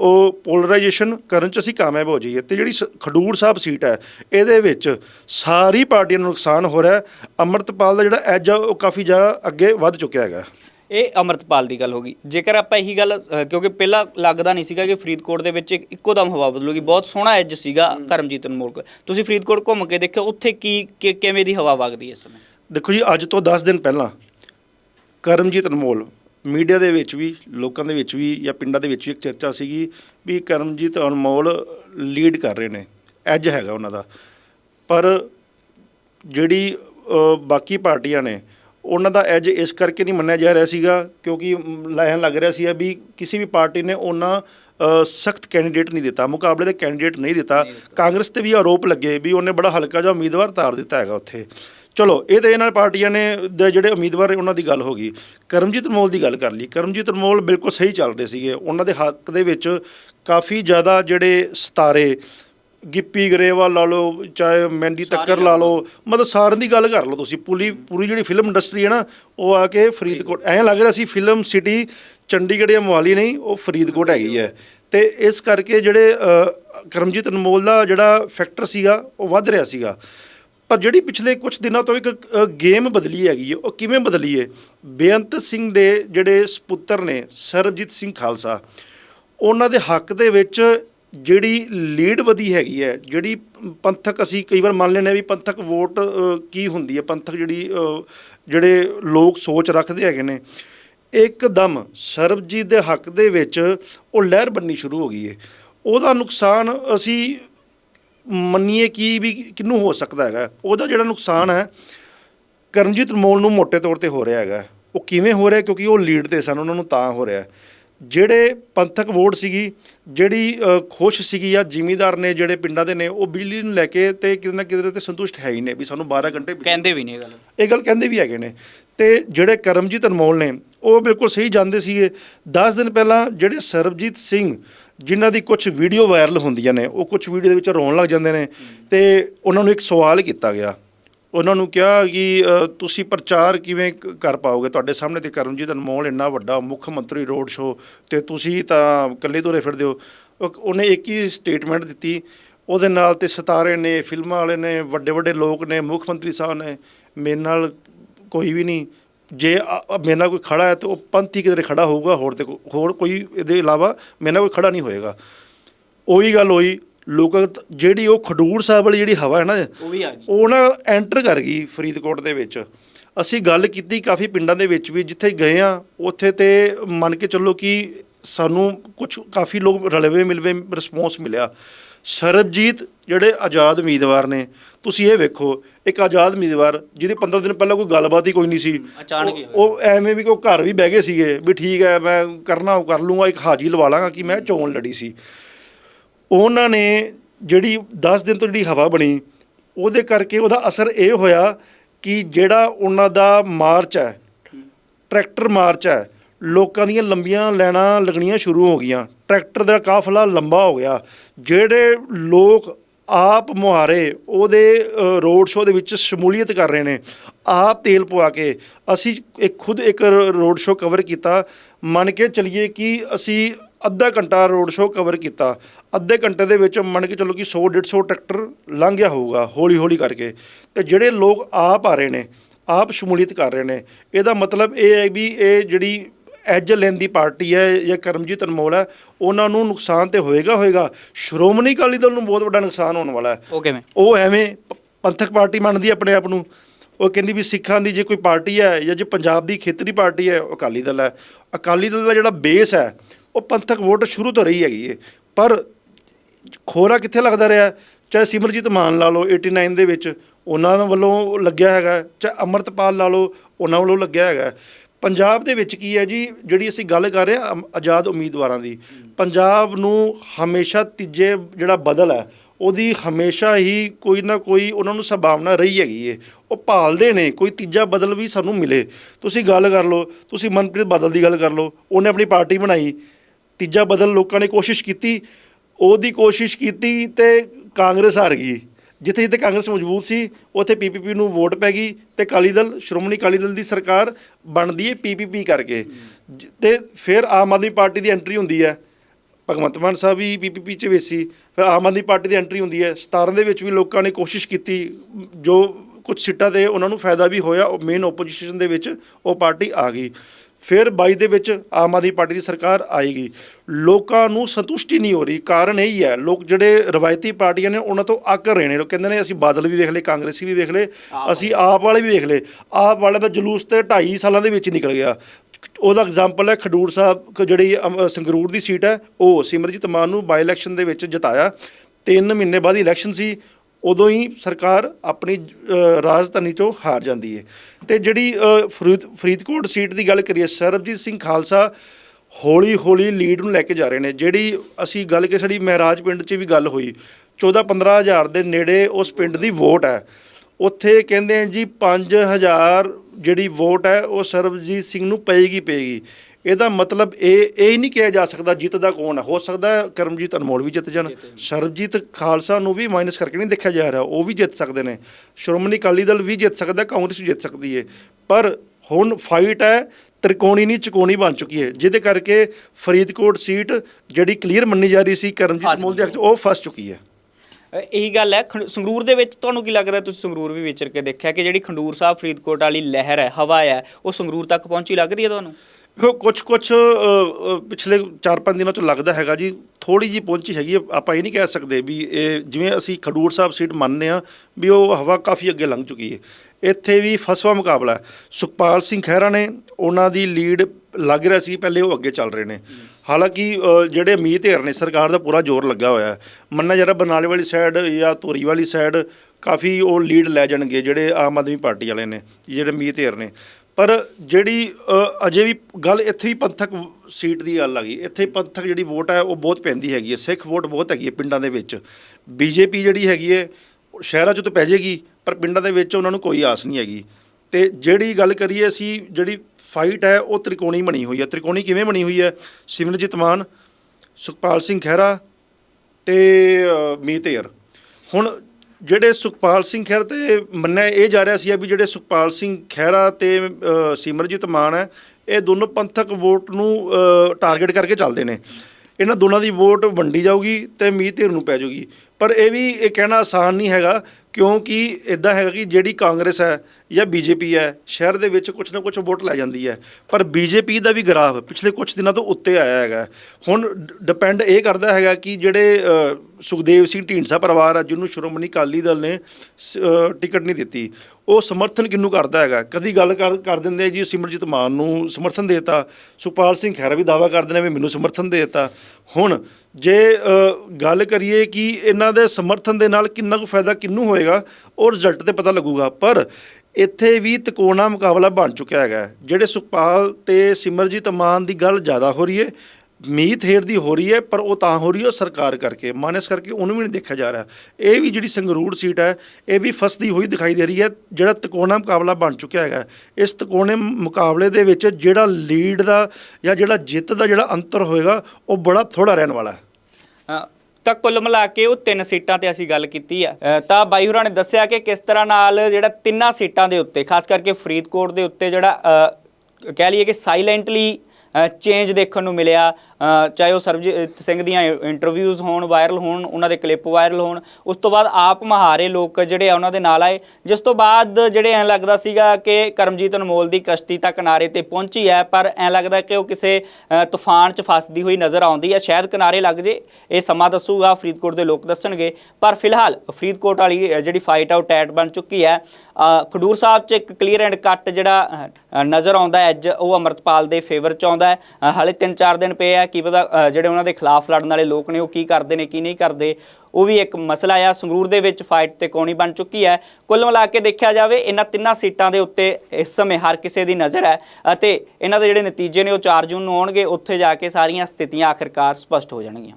ਉਹ ਪੋਲਰਾਈਜੇਸ਼ਨ ਕਰਨ ਚ ਅਸੀਂ ਕਾਮਯਾਬ ਹੋ ਜਾਈਏ। ਤੇ ਜਿਹੜੀ ਖਡੂਰ ਸਾਹਿਬ ਸੀਟ ਹੈ ਇਹਦੇ ਵਿੱਚ ਸਾਰੀ ਪਾਰਟੀਆਂ ਨੂੰ ਨੁਕਸਾਨ ਹੋ ਰਿਹਾ ਅੰਮ੍ਰਿਤਪਾਲ ਦਾ ਜਿਹੜਾ ਐਜ ਆ ਉਹ ਕਾਫੀ ਜ਼ਿਆਦਾ ਅੱਗੇ ਵੱਧ ਚੁੱਕਿਆ ਹੈਗਾ। ਇਹ ਅਮਰਤਪਾਲ ਦੀ ਗੱਲ ਹੋ ਗਈ। ਜੇਕਰ ਆਪਾਂ ਇਹੀ ਗੱਲ ਅ, ਕਿਉਂਕਿ ਪਹਿਲਾਂ ਲੱਗਦਾ ਨਹੀਂ ਸੀਗਾ ਕਿ ਫਰੀਦਕੋਟ ਦੇ ਵਿੱਚ ਇੱਕ ਇੱਕੋ ਦਮ ਹਵਾ ਬਦਲੂਗੀ। ਬਹੁਤ ਸੋਹਣਾ ਐਜ ਸੀਗਾ ਕਰਮਜੀਤ ਅਨਮੋਲ ਕੋਲ। ਤੁਸੀਂ ਫਰੀਦਕੋਟ ਘੁੰਮ ਕੇ ਦੇਖਿਓ ਉੱਥੇ ਕੀ ਕਿ- ਕਿਵੇਂ ਦੀ ਹਵਾ ਵਗਦੀ ਹੈ ਇਸ ਸਮੇਂ? ਦੇਖੋ ਜੀ ਅੱਜ ਤੋਂ 10 ਦਿਨ ਪਹਿਲਾਂ ਕਰਮਜੀਤ ਅਨਮੋਲ ਮੀਡੀਆ ਦੇ ਵਿੱਚ ਵੀ ਲੋਕਾਂ ਦੇ ਵਿੱਚ ਵੀ ਜਾਂ ਪਿੰਡਾਂ ਦੇ ਵਿੱਚ ਵੀ ਇੱਕ ਚਰਚਾ ਸੀਗੀ ਵੀ ਕਰਮਜੀਤ ਅਨਮੋਲ ਲੀਡ ਕਰ ਰਹੇ ਨੇ। ਐਜ ਹੈਗਾ ਉਹਨਾਂ ਦਾ। ਪਰ ਜਿਹੜੀ ਅ, ਬਾਕੀ ਪਾਰਟੀਆਂ ਨੇ ਉਹਨਾਂ ਦਾ ਐਜ ਇਸ ਕਰਕੇ ਨਹੀਂ ਮੰਨਿਆ ਜਾ ਰਿਹਾ ਸੀਗਾ ਕਿਉਂਕਿ ਲਾਇਨ ਲੱਗ ਰਿਹਾ ਸੀ ਵੀ ਕਿਸੇ ਵੀ ਪਾਰਟੀ ਨੇ ਉਹਨਾਂ ਸਖਤ ਕੈਂਡੀਡੇਟ ਨਹੀਂ ਦਿੱਤਾ ਮੁਕਾਬਲੇ ਦੇ ਕੈਂਡੀਡੇਟ ਨਹੀਂ ਦਿੱਤਾ। ਕਾਂਗਰਸ ਤੇ ਵੀ ਆਰੋਪ ਲੱਗੇ ਵੀ ਉਹਨੇ ਬੜਾ ਹਲਕਾ ਜਿਹਾ ਉਮੀਦਵਾਰ ਤਾਰ ਦਿੱਤਾ ਹੈਗਾ ਉੱਥੇ। ਚਲੋ ਇਹ ਤੇ ਇਹਨਾਂ ਪਾਰਟੀਆਂ ਨੇ ਦੇ ਜਿਹੜੇ ਉਮੀਦਵਾਰ ਉਹਨਾਂ ਦੀ ਗੱਲ ਹੋ ਗਈ। ਕਰਮਜੀਤ ਅਨਮੋਲ ਦੀ ਗੱਲ ਕਰ ਲਈ। ਕਰਮਜੀਤ ਅਨਮੋਲ ਬਿਲਕੁਲ ਸਹੀ ਚੱਲ ਰਹੇ ਸੀਗੇ। ਉਹਨਾਂ ਦੇ ਹੱਕ ਦੇ ਵਿੱਚ ਕਾਫੀ ਜ਼ਿਆਦਾ ਜਿਹੜੇ ਸਤਾਰੇ ਗਿੱਪੀ ਗਰੇਵਾਲ ਲਾ ਲਓ ਚਾਹੇ ਮੈਂਡੀ ਤੱਕਰ ਲਾ ਲਓ ਮਤਲਬ ਸਾਰਿਆਂ ਦੀ ਗੱਲ ਕਰ ਲਓ ਤੁਸੀਂ। ਪੂਰੀ ਪੂਰੀ ਜਿਹੜੀ ਫਿਲਮ ਇੰਡਸਟਰੀ ਹੈ ਨਾ ਉਹ ਆ ਕੇ ਫਰੀਦਕੋਟ ਐਂ ਲੱਗ ਰਿਹਾ ਸੀ ਫਿਲਮ ਸਿਟੀ ਚੰਡੀਗੜ੍ਹ ਜਾਂ ਮੋਹਾਲੀ ਨਹੀਂ ਉਹ ਫਰੀਦਕੋਟ ਹੈਗੀ ਹੈ। ਤੇ ਇਸ ਕਰਕੇ ਜਿਹੜੇ ਕਰਮਜੀਤ ਅਨਮੋਲ ਦਾ ਜਿਹੜਾ ਫੈਕਟਰ ਸੀਗਾ ਉਹ ਵੱਧ ਰਿਹਾ ਸੀਗਾ। ਪਰ ਜਿਹੜੀ ਪਿਛਲੇ ਕੁਝ ਦਿਨਾਂ ਤੋਂ ਇੱਕ ਗੇਮ ਬਦਲੀ ਹੈਗੀ ਹੈ ਉਹ ਕਿਵੇਂ ਬਦਲੀ ਹੈ? ਬੇਅੰਤ ਸਿੰਘ ਦੇ ਜਿਹੜੇ ਸਪੁੱਤਰ ਨੇ ਸਰਬਜੀਤ ਸਿੰਘ ਖਾਲਸਾ ਉਹਨਾਂ ਦੇ ਹੱਕ ਦੇ ਵਿੱਚ ਜਿਹੜੀ ਲੀਡ ਵਧੀ ਹੈਗੀ ਹੈ, ਜਿਹੜੀ ਪੰਥਕ ਅਸੀਂ ਕਈ ਵਾਰ ਮੰਨ ਲੈਂਦੇ ਹਾਂ ਵੀ ਪੰਥਕ ਵੋਟ ਕੀ ਹੁੰਦੀ ਹੈ? ਪੰਥਕ ਜਿਹੜੀ ਜਿਹੜੇ ਲੋਕ ਸੋਚ ਰੱਖਦੇ ਹੈਗੇ ਨੇ, ਇੱਕਦਮ ਸਰਬਜੀਤ ਦੇ ਹੱਕ ਦੇ ਵਿੱਚ ਉਹ ਲਹਿਰ ਬੰਨੀ ਸ਼ੁਰੂ ਹੋ ਗਈ ਹੈ। ਉਹਦਾ ਨੁਕਸਾਨ ਅਸੀਂ ਮੰਨੀਏ ਕੀ ਵੀ ਕਿਹਨੂੰ ਹੋ ਸਕਦਾ ਹੈਗਾ? ਉਹਦਾ ਜਿਹੜਾ ਨੁਕਸਾਨ ਹੈ, ਕਰਨਜੀਤ ਅਨਮੋਲ ਨੂੰ ਮੋٹے ਤੌਰ ਤੇ ਹੋ ਰਿਹਾ ਹੈਗਾ। ਉਹ ਕਿਵੇਂ ਹੋ ਰਿਹਾ? ਕਿਉਂਕਿ ਉਹ ਲੀਡ ਤੇ ਸਨ, ਉਹਨਾਂ ਨੂੰ ਤਾਂ ਹੋ ਰਿਹਾ। ਜਿਹੜੇ ਪੰਥਕ ਵੋਟ ਸੀਗੀ ਜਿਹੜੀ ਖੁਸ਼ ਸੀਗੀ ਆ ਜ਼ਿਮੀਦਾਰ ਨੇ ਜਿਹੜੇ ਪਿੰਡਾਂ ਦੇ ਨੇ ਉਹ ਬਿਜਲੀ ਨੂੰ ਲੈ ਕੇ ਤੇ ਕਿਤੇ ਨਾ ਕਿਤੇ ਤੇ ਸੰਤੁਸ਼ਟ ਹੈ ਹੀ ਨੇ ਵੀ ਸਾਨੂੰ 12 ਘੰਟੇ ਕਹਿੰਦੇ ਵੀ ਨਹੀਂ ਇਹ ਗੱਲ। ਇਹ ਗੱਲ ਕਹਿੰਦੇ ਵੀ ਹੈਗੇ ਨੇ। ਤੇ ਜਿਹੜੇ ਕਰਮਜੀਤ ਅਨਮੋਲ ਨੇ ਉਹ ਬਿਲਕੁਲ ਸਹੀ ਜਾਣਦੇ ਸੀਗੇ। 10 ਦਿਨ ਪਹਿਲਾਂ ਜਿਹੜੇ ਸਰਬਜੀਤ ਸਿੰਘ ਜਿਨ੍ਹਾਂ ਦੀ ਕੁਝ ਵੀਡੀਓ ਵਾਇਰਲ ਹੁੰਦੀਆਂ ਨੇ ਉਹ ਕੁਝ ਵੀਡੀਓ ਦੇ ਵਿੱਚ ਰੋਣ ਲੱਗ ਜਾਂਦੇ ਨੇ ਤੇ ਉਹਨਾਂ ਨੂੰ ਇੱਕ ਸਵਾਲ ਕੀਤਾ ਗਿਆ। ਉਹਨਾਂ ਨੂੰ ਕਿਹਾ ਕਿ ਤੁਸੀਂ ਪ੍ਰਚਾਰ ਕਿਵੇਂ ਕ- ਕਰ ਪਾਓਗੇ? ਤੁਹਾਡੇ ਸਾਹਮਣੇ ਤੇ ਕਰਮਜੀਤ ਅਨਮੋਲ ਇੰਨਾ ਵੱਡਾ, ਮੁੱਖ ਮੰਤਰੀ ਰੋਡ ਸ਼ੋ ਤੇ ਤੁਸੀਂ ਤਾਂ ਇਕੱਲੇ ਤੁਰੇ ਫਿਰਦੇ ਹੋ। ਉਹਨੇ ਇੱਕ ਹੀ ਸਟੇਟਮੈਂਟ ਦਿੱਤੀ। ਉਹਦੇ ਨਾਲ ਤੇ ਸਿਤਾਰੇ ਨੇ, ਫਿਲਮਾਂ ਵਾਲੇ ਨੇ ਵੱਡੇ ਵੱਡੇ ਲੋਕ ਨੇ, ਮੁੱਖ ਮੰਤਰੀ ਸਾਹਿਬ ਨੇ। ਮੇਰੇ ਨਾਲ ਕੋਈ ਵੀ ਨਹੀਂ। ਜੇ ਮੇਰੇ ਨਾਲ ਕੋਈ ਖੜਾ ਹੈ ਤਾਂ ਉਹ ਪੰਥੀ ਕਿਤੇ ਖੜਾ ਹੋਊਗਾ? ਹੋਰ ਤੇ ਕੋ- ਹੋਰ ਕੋਈ ਇਹਦੇ ਇਲਾਵਾ ਮੇਰੇ ਨਾਲ ਕੋਈ ਖੜਾ ਨਹੀਂ ਹੋਏਗਾ। ਉਹੀ ਗੱਲ ਹੋਈ। ਲੋਕ ਜਿਹੜੀ ਉਹ ਖਡੂਰ ਸਾਹਿਬ ਵਾਲੀ ਜਿਹੜੀ ਹਵਾ ਹੈ ਨਾ ਉਹ ਵੀ ਆ ਗਈ। ਉਹ ਨਾ ਐਂਟਰ ਕਰ ਗਈ ਫਰੀਦਕੋਟ ਦੇ ਵਿੱਚ। ਅਸੀਂ ਗੱਲ ਕੀਤੀ ਕਾਫੀ ਪਿੰਡਾਂ ਦੇ ਵਿੱਚ ਵੀ ਜਿੱਥੇ ਗਏ ਆ ਉੱਥੇ ਤੇ ਮੰਨ ਕੇ ਚੱਲੋ ਕਿ ਸਾਨੂੰ ਕੁਝ ਕਾਫੀ ਲੋਕ ਰਲਵੇ ਮਿਲਵੇ ਰਿਸਪੌਂਸ ਮਿਲਿਆ। ਸਰਬਜੀਤ ਜਿਹੜੇ ਆਜ਼ਾਦ ਉਮੀਦਵਾਰ ਨੇ ਤੁਸੀਂ ਇਹ ਵੇਖੋ ਇੱਕ ਆਜ਼ਾਦ ਉਮੀਦਵਾਰ ਜਿਹਦੀ 15 ਦਿਨ ਪਹਿਲਾਂ ਕੋਈ ਗੱਲਬਾਤ ਹੀ ਕੋਈ ਨਹੀਂ ਸੀ ਅਚਾਨਕ ਹੀ ਉਹ- ਐਵੇਂ ਵੀ ਕੋ ਘਰ ਵੀ ਬਹਿ ਗਏ ਸੀਗੇ ਵੀ ਠੀਕ ਹੈ ਮੈਂ ਕਰਨਾ ਉਹ ਕਰ ਲੂੰਗਾ ਇੱਕ ਹਾਜੀ ਲਵਾ ਲਾਂਗਾ ਕਿ ਮੈਂ ਚੋਣ ਲੜੀ ਸੀ। ਉਹਨਾਂ ਨੇ ਜਿਹੜੀ 10 ਦਿਨ ਤੋਂ ਜਿਹੜੀ ਹਵਾ ਬਣੀ, ਉਹਦੇ ਕਰਕੇ ਉਹਦਾ ਅਸਰ ਇਹ ਹੋਇਆ ਕਿ ਜਿਹੜਾ ਉਹਨਾਂ ਦਾ ਮਾਰਚ ਹੈ, ਟਰੈਕਟਰ ਮਾਰਚ ਹੈ, ਲੋਕਾਂ ਦੀਆਂ ਲੰਬੀਆਂ ਲਾਈਨਾਂ ਲੱਗਣੀਆਂ ਸ਼ੁਰੂ ਹੋ ਗਈਆਂ। ਟਰੈਕਟਰ ਦਾ ਕਾਫਲਾ ਲੰਬਾ ਹੋ ਗਿਆ। ਜਿਹੜੇ ਲੋਕ ਆਪ ਮੁਹਾਰੇ ਉਹਦੇ ਰੋਡ ਸ਼ੋਅ ਦੇ ਵਿੱਚ ਸ਼ਮੂਲੀਅਤ ਕਰ ਰਹੇ ਨੇ, ਆਪ ਤੇਲ ਪਵਾ ਕੇ ਅਸੀਂ ਇੱਕ ਖੁਦ ਇੱਕ ਰ- ਰੋਡ ਸ਼ੋਅ ਕਵਰ ਕੀਤਾ। ਮੰਨ ਕੇ ਚਲੀਏ ਕਿ ਅਸੀਂ ਅੱਧਾ ਘੰਟਾ ਰੋਡ ਸ਼ੋਅ ਕਵਰ ਕੀਤਾ। ਅੱਧੇ ਘੰਟੇ ਦੇ ਵਿੱਚ ਮੰਨ ਕੇ ਚੱਲੋ ਕਿ 100 150 ਟਰੈਕਟਰ ਲੰਘ ਗਿਆ ਹੋਊਗਾ ਹੌਲੀ ਹੌਲੀ ਕਰਕੇ। ਤੇ ਜਿਹੜੇ ਲੋਕ ਆਪ ਆ ਰਹੇ ਨੇ ਆਪ ਸ਼ਮੂਲੀਅਤ ਕਰ ਰਹੇ ਨੇ ਇਹਦਾ ਮਤਲਬ ਇਹ ਹੈ ਵੀ ਇਹ ਜਿਹੜੀ ਐਜ ਲੈਂਦੀ ਪਾਰਟੀ ਹੈ ਜਾਂ ਕਰਮਜੀਤ ਅਨਮੋਲ ਹੈ ਉਹਨਾਂ ਨੂੰ ਨੁਕਸਾਨ ਤੇ ਹੋਏਗਾ ਹੋਏਗਾ। ਸ਼੍ਰੋਮਣੀ ਅਕਾਲੀ ਦਲ ਨੂੰ ਬਹੁਤ ਵੱਡਾ ਨੁਕਸਾਨ ਹੋਣ ਵਾਲਾ ਹੈ। ਉਹ ਕਿਵੇਂ? ਉਹ ਐਵੇਂ ਪੰਥਕ ਪਾਰਟੀ ਮੰਨਦੀ ਆਪਣੇ ਆਪ ਨੂੰ। ਉਹ ਕਹਿੰਦੀ ਵੀ ਸਿੱਖਾਂ ਦੀ ਜੇ ਕੋਈ ਪਾਰਟੀ ਹੈ ਜਾਂ ਜੇ ਪੰਜਾਬ ਦੀ ਖੇਤਰੀ ਪਾਰਟੀ ਹੈ ਉਹ ਅਕਾਲੀ ਦਲ ਹੈ। ਅਕਾਲੀ ਦਲ ਦਾ ਜਿਹੜਾ ਬੇਸ ਹੈ ਉਹ ਪੰਥਕ ਵੋਟ ਸ਼ੁਰੂ ਤੋਂ ਰਹੀ ਹੈਗੀ ਹੈ ਪਰ ਖੋਰਾ ਕਿੱਥੇ ਲੱਗਦਾ ਰਿਹਾ? ਚਾਹੇ ਸਿਮਰਜੀਤ ਮਾਨ ਲਾ ਲਓ 89 ਦੇ ਵਿੱਚ ਉਹਨਾਂ ਵੱਲੋਂ ਲੱਗਿਆ ਹੈਗਾ, ਚਾਹੇ ਅਮਰਤਪਾਲ ਲਾ ਲਓ, ਉਹਨਾਂ ਵੱਲੋਂ ਲੱਗਿਆ ਹੈਗਾ। ਪੰਜਾਬ ਦੇ ਵਿੱਚ ਕੀ ਹੈ ਜੀ, ਜਿਹੜੀ ਅਸੀਂ ਗੱਲ ਕਰ ਰਹੇ ਹਾਂ ਅਮ- ਆਜ਼ਾਦ ਉਮੀਦਵਾਰਾਂ ਦੀ, ਪੰਜਾਬ ਨੂੰ ਹਮੇਸ਼ਾ ਤੀਜੇ ਜਿਹੜਾ ਬਦਲ ਹੈ, ਉਹਦੀ ਹਮੇਸ਼ਾ ਹੀ ਕੋਈ ਨਾ ਕੋਈ ਉਹਨਾਂ ਨੂੰ ਸੰਭਾਵਨਾ ਰਹੀ ਹੈਗੀ ਏ। ਉਹ ਭਾਲਦੇ ਨੇ, ਕੋਈ ਤੀਜਾ ਬਦਲ ਵੀ ਸਾਨੂੰ ਮਿਲੇ। ਤੁਸੀਂ ਗੱਲ ਕਰ ਲਓ, ਤੁਸੀਂ ਮਨਪ੍ਰੀਤ ਬਾਦਲ ਦੀ ਗੱਲ ਕਰ ਲਓ, ਉਹਨੇ ਆਪਣੀ ਪਾਰਟੀ ਬਣਾਈ। ਤੀਜਾ ਬਦਲ ਲੋਕਾਂ ਨੇ ਕੋਸ਼ਿਸ਼ ਕੀਤੀ, ਉਹਦੀ ਕੋਸ਼ਿਸ਼ ਕੀਤੀ ਤੇ ਕਾਂਗਰਸ ਹਾਰ ਗਈ। ਜਿੱਥੇ ਜਿੱਥੇ ਕਾਂਗਰਸ ਮਜ਼ਬੂਤ ਸੀ, ਉੱਥੇ ਪੀਪੀਪੀ ਨੂੰ ਵੋਟ ਪੈ ਗਈ ਤੇ ਅਕਾਲੀ ਦਲ, ਸ਼੍ਰੋਮਣੀ ਅਕਾਲੀ ਦਲ ਦੀ ਸਰਕਾਰ ਬਣਦੀ ਹੈ ਪੀਪੀਪੀ ਕਰਕੇ। ਜ- ਤੇ ਫਿਰ ਆਮ ਆਦਮੀ ਪਾਰਟੀ ਦੀ ਐਂਟਰੀ ਹੁੰਦੀ ਹੈ। ਭਗਵੰਤ ਮਾਨ ਸਾਹਿਬ ਵੀ ਪੀਪੀਪੀ ਚ ਵੇਸੀ ਫਿਰ ਆਮ ਆਦਮੀ ਪਾਰਟੀ ਦੀ ਐਂਟਰੀ ਹੁੰਦੀ ਹੈ। 17 ਦੇ ਵਿੱਚ ਵੀ ਲੋਕਾਂ ਨੇ ਕੋਸ਼ਿਸ਼ ਕੀਤੀ, ਜੋ ਕੁਝ ਸੀਟਾਂ ਤੇ ਉਹਨਾਂ ਨੂੰ ਫਾਇਦਾ ਵੀ ਹੋਇਆ ਮੇਨ ਆਪੋਜੀਸ਼ਨ ਦੇ ਵਿੱਚ ਉਹ ਪਾਰਟੀ ਆ ਗਈ। ਫਿਰ 22 ਦੇ ਵਿੱਚ ਆਮ ਆਦਮੀ ਪਾਰਟੀ ਦੀ ਸਰਕਾਰ ਆਏਗੀ। ਲੋਕਾਂ ਨੂੰ ਸੰਤੁਸ਼ਟੀ ਨਹੀਂ ਹੋ ਰਹੀ। ਕਾਰਨ ਇਹ ਹੀ ਹੈ ਲੋਕ ਜਿਹੜੇ ਰਵਾਇਤੀ ਪਾਰਟੀਆਂ ਨੇ ਉਹਨਾਂ ਤੋਂ ਅੱਕ ਰਹੇ ਨੇ। ਲੋਕ ਕਹਿੰਦੇ ਨੇ ਅਸੀਂ ਬਾਦਲ ਵੀ ਵੇਖ ਲਏ ਕਾਂਗਰਸੀ ਵੀ ਵੇਖ ਲਏ ਅਸੀਂ ਆਪ ਵਾਲੇ ਵੀ ਵੇਖ ਲਏ। ਆਪ ਵਾਲੇ ਦਾ ਜਲੂਸ ਤੇ 2.5 ਸਾਲਾਂ ਦੇ ਵਿੱਚ ਨਿਕਲ ਗਿਆ। ਉਹਦਾ ਐਗਜ਼ਾਮਪਲ ਹੈ ਖਡੂਰ ਸਾਹਿਬ ਕ- ਜਿਹੜੀ ਸੰਗਰੂਰ ਦੀ ਸੀਟ ਹੈ ਉਹ ਸਿਮਰਜੀਤ ਮਾਨ ਨੂੰ ਬਾਈ ਇਲੈਕਸ਼ਨ ਦੇ ਵਿੱਚ ਜਿਤਾਇਆ। ਤਿੰਨ ਮਹੀਨੇ ਬਾਅਦ ਇਲੈਕਸ਼ਨ ਸੀ। ਉਦੋਂ ਹੀ ਸਰਕਾਰ ਆਪਣੀ ਰਾਜਧਾਨੀ ਤੋਂ ਹਾਰ ਜਾਂਦੀ ਹੈ ਤੇ ਜਿਹੜੀ ਫਰੀਦ, ਫਰੀਦਕੋਟ ਸੀਟ ਦੀ ਗੱਲ ਕਰੀਏ, ਸਰਬਜੀਤ ਸਿੰਘ ਖਾਲਸਾ ਹੌਲੀ ਹੌਲੀ ਲੀਡ ਨੂੰ ਲੈ ਕੇ ਜਾ ਰਹੇ ਨੇ। ਜਿਹੜੀ ਅਸੀਂ ਗੱਲ ਕਿ ਸਾਡੀ ਮਹਿਰਾਜ ਪਿੰਡ 'ਚ ਵੀ ਗੱਲ ਹੋਈ। 14 15 ਹਜ਼ਾਰ ਦੇ ਨੇੜੇ ਉਸ ਪਿੰਡ ਦੀ ਵੋਟ ਹੈ। ਉੱਥੇ ਕਹਿੰਦੇ ਆ ਜੀ 5000 ਜਿਹੜੀ ਵੋਟ ਹੈ, ਉਹ ਸਰਬਜੀਤ ਸਿੰਘ ਨੂੰ ਪਏਗੀ ਪਏਗੀ ਇਹਦਾ ਮਤਲਬ ਇਹ ਇਹ ਨਹੀਂ ਕਿਹਾ ਜਾ ਸਕਦਾ ਜਿੱਤਦਾ ਕੌਣ ਹੈ ਹੋ ਸਕਦਾ ਕਰਮਜੀਤ ਅਨਮੋਲ ਵੀ ਜਿੱਤ ਜਾਣ। ਸਰਬਜੀਤ ਖਾਲਸਾ ਨੂੰ ਵੀ ਮਾਈਨਸ ਕਰਕੇ ਨਹੀਂ ਦੇਖਿਆ ਜਾ ਰਿਹਾ। ਉਹ ਵੀ ਜਿੱਤ ਸਕਦੇ ਨੇ। ਸ਼੍ਰੋਮਣੀ ਅਕਾਲੀ ਦਲ ਵੀ ਜਿੱਤ ਸਕਦਾ ਕਾਂਗਰਸ ਵੀ ਜਿੱਤ ਸਕਦੀ ਹੈ ਪਰ ਹੁਣ ਫਾਈਟ ਹੈ ਤ੍ਰਿਕੋਣੀ ਨਹੀਂ ਚਕੋਣੀ ਬਣ ਚੁੱਕੀ ਹੈ ਜਿਹਦੇ ਕਰਕੇ ਫਰੀਦਕੋਟ ਸੀਟ ਜਿਹੜੀ ਕਲੀਅਰ ਮੰਨੀ ਜਾ ਰਹੀ ਸੀ ਕਰਮਜੀਤ ਅਨਮੋਲ ਦੇ 'ਚ ਉਹ ਫਸ ਚੁੱਕੀ ਹੈ ਇਹੀ ਗੱਲ ਹੈ। ਸੰਗਰੂਰ ਦੇ ਵਿੱਚ ਤੁਹਾਨੂੰ ਕੀ ਲੱਗਦਾ ਤੁਸੀਂ ਸੰਗਰੂਰ ਵੀ ਵਿਚਰ ਕੇ ਦੇਖਿਆ ਕਿ ਜਿਹੜੀ ਖੰਡੂਰ ਸਾਹਿਬ ਫਰੀਦਕੋਟ ਵਾਲੀ ਲਹਿਰ ਹੈ ਹਵਾ ਹੈ ਉਹ ਸੰਗਰੂਰ ਤੱਕ ਪਹੁੰਚੀ ਲੱਗਦੀ ਹੈ ਤੁਹਾਨੂੰ? ਦੇਖੋ ਕੁਝ ਕੁਝ ਪਿਛਲੇ 4-5 ਦਿਨਾਂ ਤੋਂ ਲੱਗਦਾ ਹੈਗਾ ਜੀ ਥੋੜੀ ਜੀ ਪਹੁੰਚੀ ਹੈਗੀ ਹੈ। ਆਪਾਂ ਇਹ ਨਹੀਂ ਕਹਿ ਸਕਦੇ ਵੀ ਇਹ ਜਿਵੇਂ ਅਸੀਂ ਖਡੂਰ ਸਾਹਿਬ ਸੀਟ ਮੰਨਦੇ ਆ ਵੀ ਉਹ ਹਵਾ ਕਾਫੀ ਅੱਗੇ ਲੰਘ ਚੁੱਕੀ ਹੈ। ਇੱਥੇ ਵੀ ਫਸਵਾ ਮੁਕਾਬਲਾ ਸੁਖਪਾਲ ਸਿੰਘ ਖਹਿਰਾ ਨੇ ਉਹਨਾਂ ਦੀ ਲੀਡ ਲੱਗ ਰਿਹਾ ਸੀ, ਪਹਿਲੇ ਉਹ ਅੱਗੇ ਚੱਲ ਰਹੇ ਨੇ। ਹਾਲਾਂਕਿ ਜਿਹੜੇ ਅਮੀਤ ਧੇਰ ਨੇ, ਸਰਕਾਰ ਦਾ ਪੂਰਾ ਜ਼ੋਰ ਲੱਗਾ ਹੋਇਆ ਹੈ। ਮੰਨਾ ਜਰਾ ਬਰਨਾਲੇ ਵਾਲੀ ਸਾਈਡ ਜਾਂ ਧੋਰੀ ਵਾਲੀ ਸਾਈਡ ਕਾਫੀ ਉਹ ਲੀਡ ਲੈ ਜਾਣਗੇ ਜਿਹੜੇ ਆਮ ਆਦਮੀ ਪਾਰਟੀ ਵਾਲੇ ਨੇ, ਜਿਹੜੇ ਅਮੀਤ ਧੇਰ ਨੇ। ਪਰ ਜਿਹੜੀ ਅ, ਅਜੇ ਵੀ ਗੱਲ ਇੱਥੇ ਹੀ ਪੰਥਕ ਸੀਟ ਦੀ ਗੱਲ ਆ ਗਈ। ਇੱਥੇ ਪੰਥਕ ਜਿਹੜੀ ਵੋਟ ਹੈ ਉਹ ਬਹੁਤ ਪੈਂਦੀ ਹੈਗੀ ਹੈ। ਸਿੱਖ ਵੋਟ ਬਹੁਤ ਹੈਗੀ ਹੈ ਪਿੰਡਾਂ ਦੇ ਵਿੱਚ। ਬੀਜੇਪੀ ਜਿਹੜੀ ਹੈਗੀ ਹੈ ਉਹ ਸ਼ਹਿਰਾਂ 'ਚ ਤਾਂ ਪੈ ਜਾਏਗੀ ਪਰ ਪਿੰਡਾਂ ਦੇ ਵਿੱਚ ਉਹਨਾਂ ਨੂੰ ਕੋਈ ਆਸ ਨਹੀਂ ਹੈਗੀ। ਤੇ ਜਿਹੜੀ ਗੱਲ ਕਰੀਏ ਅਸੀਂ ਜਿਹੜੀ ਫਾਈਟ ਹੈ ਉਹ ਤ੍ਰਿਕੋਣੀ ਬਣੀ ਹੋਈ ਹੈ। ਤ੍ਰਿਕੋਣੀ ਕਿਵੇਂ ਬਣੀ ਹੋਈ ਹੈ? ਸਿਮਰਜੀਤ ਮਾਨ ਸੁਖਪਾਲ ਸਿੰਘ ਖਹਿਰਾ ਤੇ ਅ, ਮੀਤ ਏਅਰ ਹੁਣ ਜਿਹੜੇ ਸੁਖਪਾਲ ਸਿੰਘ ਖਹਿਰਾ ਤੇ ਮੰਨਿਆ ਇਹ ਜਾ ਰਿਹਾ ਸੀ ਵੀ ਜਿਹੜੇ ਸੁਖਪਾਲ ਸਿੰਘ ਖਹਿਰਾ ਤੇ ਸਿਮਰਜੀਤ ਮਾਨ ਹੈ, ਇਹ ਦੋਨੋਂ ਪੰਥਕ ਵੋਟ ਨੂੰ ਟਾਰਗੇਟ ਕਰਕੇ ਚੱਲਦੇ ਨੇ। ਇਹਨਾਂ ਦੋਨਾਂ ਦੀ ਵੋਟ ਵੰਡੀ ਜਾਊਗੀ ਤੇ ਮੀਤ ਧਿਰ ਨੂੰ ਪੈ ਜਾਊਗੀ। ਪਰ ਇਹ ਵੀ ਇਹ ਕਹਿਣਾ ਆਸਾਨ ਨਹੀਂ ਹੈਗਾ ਕਿਉਂਕਿ ਇਦਾਂ ਹੈਗਾ ਕਿ ਜਿਹੜੀ ਕਾਂਗਰਸ ਹੈ ਜਾਂ ਬੀਜੇਪੀ ਹੈ, ਸ਼ਹਿਰ ਦੇ ਵਿੱਚ ਕੁਝ ਨਾ ਕੁਝ ਵੋਟ ਲੈ ਜਾਂਦੀ ਹੈ। ਪਰ ਬੀਜੇਪੀ ਦਾ ਵੀ ਗ੍ਰਾਫ ਪਿਛਲੇ ਕੁਝ ਦਿਨਾਂ ਤੋਂ ਉੱਤੇ ਆਇਆ ਹੈਗਾ ਹੁਣ ਡਿਪੈਂਡ ਇਹ ਕਰਦਾ ਹੈਗਾ ਕਿ ਜਿਹੜੇ ਸੁਖਦੇਵ ਸਿੰਘ ਢੀਂਡਸਾ ਪਰਿਵਾਰ ਆ, ਜਿਹਨੂੰ ਸ਼੍ਰੋਮਣੀ ਅਕਾਲੀ ਦਲ ਨੇ ਸ- ਟਿਕਟ ਨਹੀਂ ਦਿੱਤੀ, ਉਹ ਸਮਰਥਨ ਕਿਹਨੂੰ ਕਰਦਾ ਹੈਗਾ? ਕਦੀ ਗੱਲ ਕਰ ਕਰ ਦਿੰਦੇ ਜੀ ਸਿਮਰਜੀਤ ਮਾਨ ਨੂੰ ਸਮਰਥਨ ਦੇਤਾ, ਸੁਖਪਾਲ ਸਿੰਘ ਖਹਿਰਾ ਵੀ ਦਾਵਾ ਕਰਦੇ ਨੇ ਵੀ ਮੈਨੂੰ ਸਮਰਥਨ ਦੇਤਾ। ਹੁਣ ਜੇ ਗੱਲ ਕਰੀਏ ਕਿ ਇਹਨਾਂ ਦੇ ਸਮਰਥਨ ਦੇ ਨਾਲ ਕਿੰਨਾ ਕੁ ਫਾਇਦਾ ਕਿੰਨੂੰ ਹੋਏਗਾ ਉਹ ਰਿਜ਼ਲਟ ਤੇ ਪਤਾ ਲੱਗੂਗਾ। ਪਰ ਇੱਥੇ ਵੀ ਤਿਕੋਣਾ ਮੁਕਾਬਲਾ ਬਣ ਚੁੱਕਿਆ ਹੈਗਾ। ਜਿਹੜੇ ਸੁਖਪਾਲ ਤੇ ਸਿਮਰਜੀਤ ਮਾਨ ਦੀ ਗੱਲ ਜ਼ਿਆਦਾ ਹੋ ਰਹੀ ਹੈ, ਮੀਤ ਹੇਰ ਦੀ ਹੋ ਰਹੀ ਹੈ, ਪਰ ਉਹ ਤਾਂ ਹੋ ਰਹੀ ਹੈ ਉਹ ਸਰਕਾਰ ਕਰਕੇ। ਮਾਨਸ ਕਰਕੇ ਉਹਨੂੰ ਵੀ ਨਹੀਂ ਦੇਖਿਆ ਜਾ ਰਿਹਾ। ਇਹ ਵੀ ਜਿਹੜੀ ਸੰਗਰੂਰ ਸੀਟ ਹੈ, ਇਹ ਵੀ ਫਸਦੀ ਹੋਈ ਦਿਖਾਈ ਦੇ ਰਹੀ ਹੈ, ਜਿਹੜਾ ਤਕੋਣਾ ਮੁਕਾਬਲਾ ਬਣ ਚੁੱਕਿਆ ਹੈਗਾ। ਇਸ ਤਕੋਣੇ ਮੁਕਾਬਲੇ ਦੇ ਵਿੱਚ ਜਿਹੜਾ ਲੀਡ ਦਾ ਜਾਂ ਜਿਹੜਾ ਜਿੱਤ ਦਾ ਜਿਹੜਾ ਅੰਤਰ ਹੋਏਗਾ, ਉਹ ਬੜਾ ਥੋੜਾ ਰਹਿਣ ਵਾਲਾ ਹੈ। ਤਾਂ ਕੁੱਲ ਮਿਲਾ ਕੇ ਉਹ ਤਿੰਨ ਸੀਟਾਂ ਤੇ ਅਸੀਂ ਗੱਲ ਕੀਤੀ ਆ। ਤਾਂ ਬਾਈ ਹੋਰਾਂ ਨੇ ਦੱਸਿਆ ਕਿ ਕਿਸ ਤਰ੍ਹਾਂ ਨਾਲ ਜਿਹੜਾ ਤਿੰਨਾਂ ਸੀਟਾਂ ਦੇ ਉੱਤੇ, ਖਾਸ ਕਰਕੇ ਫਰੀਦਕੋਟ ਦੇ ਉੱਤੇ ਜਿਹੜਾ ਕਹਿ ਲਈਏ ਕਿ ਸਾਇਲੈਂਟਲੀ ਚੇਂਜ ਦੇਖਣ ਨੂੰ ਮਿਲਿਆ ਚਾਹੇ ਉਹ ਸਰਬਜੀਤ ਸਿੰਘ ਦੀਆਂ ਇੰਟਰਵਿਊਜ਼ ਹੋਣ ਵਾਇਰਲ ਹੋਣ ਉਹਨਾਂ ਦੇ ਕਲਿੱਪ ਵਾਇਰਲ ਹੋਣ ਉਸ ਤੋਂ ਬਾਅਦ ਆਪ ਮਹਾਰੇ ਲੋਕ ਜਿਹੜੇ ਆ ਉਹਨਾਂ ਦੇ ਨਾਲ ਆਏ ਜਿਸ ਤੋਂ ਬਾਅਦ ਜਿਹੜੇ ਐਂ ਲੱਗਦਾ ਸੀਗਾ ਕਿ ਕਰਮਜੀਤ ਅਨਮੋਲ ਦੀ ਕਸ਼ਤੀ ਤਾਂ ਕਿਨਾਰੇ ਤੇ ਪਹੁੰਚੀ ਹੈ ਪਰ ਐਂ ਲੱਗਦਾ ਕਿ ਉਹ ਕਿਸੇ ਤੂਫਾਨ 'ਚ ਫਸਦੀ ਹੋਈ ਨਜ਼ਰ ਆਉਂਦੀ ਹੈ। ਸ਼ਾਇਦ ਕਿਨਾਰੇ ਲੱਗ ਜੇ ਇਹ ਸਮਾਂ ਦੱਸੂਗਾ ਫਰੀਦਕੋਟ ਦੇ ਲੋਕ ਦੱਸਣਗੇ। ਪਰ ਫਿਲਹਾਲ ਫਰੀਦਕੋਟ ਵਾਲੀ ਜਿਹੜੀ ਫਾਈਟ ਆ ਉਹ ਟੈਟ ਬਣ ਚੁੱਕੀ ਹੈ ਖਡੂਰ ਸਾਹਿਬ 'ਚ ਇੱਕ ਕਲੀਅਰ ਐਂਡ ਕੱਟ ਜਿਹੜਾ ਨਜ਼ਰ ਆਉਂਦਾ ਹੈ ਅੱਜ ਉਹ ਅਮਰਤਪਾਲ ਦੇ ਫੇਵਰ 'ਚ ਆਉਂਦਾ ਹੈ। ਅ, ਹਾਲੇ 3-4 ਦਿਨ ਪਏ ਆ ਕੀ ਪਤਾ ਜਿਹੜੇ ਉਹਨਾਂ ਦੇ ਖਿਲਾਫ ਲੜਨ ਵਾਲੇ ਲੋਕ ਨੇ, ਉਹ ਕੀ ਕਰਦੇ ਨੇ, ਕੀ ਨਹੀਂ ਕਰਦੇ, ਉਹ ਵੀ ਇੱਕ ਮਸਲਾ ਆ। ਸੰਗਰੂਰ ਦੇ ਵਿੱਚ ਫਾਈਟ ਤੇ ਕੋਣੀ ਬਣ ਚੁੱਕੀ ਹੈ। ਕੁੱਲ ਮਿਲਾ ਕੇ ਦੇਖਿਆ ਜਾਵੇ, ਇਹਨਾਂ ਤਿੰਨਾਂ ਸੀਟਾਂ ਦੇ ਉੱਤੇ ਇਸ ਸਮੇਂ ਹਰ ਕਿਸੇ ਦੀ ਨਜ਼ਰ ਹੈ ਅਤੇ ਇਹਨਾਂ ਦੇ ਜਿਹੜੇ ਨਤੀਜੇ ਨੇ, ਉਹ 4 ਜੂਨ ਨੂੰ ਆਉਣਗੇ। ਉੱਥੇ ਜਾ ਕੇ ਸਾਰੀਆਂ ਸਥਿਤੀਆਂ ਆਖਿਰਕਾਰ ਸਪਸ਼ਟ ਹੋ ਜਾਣਗੀਆਂ।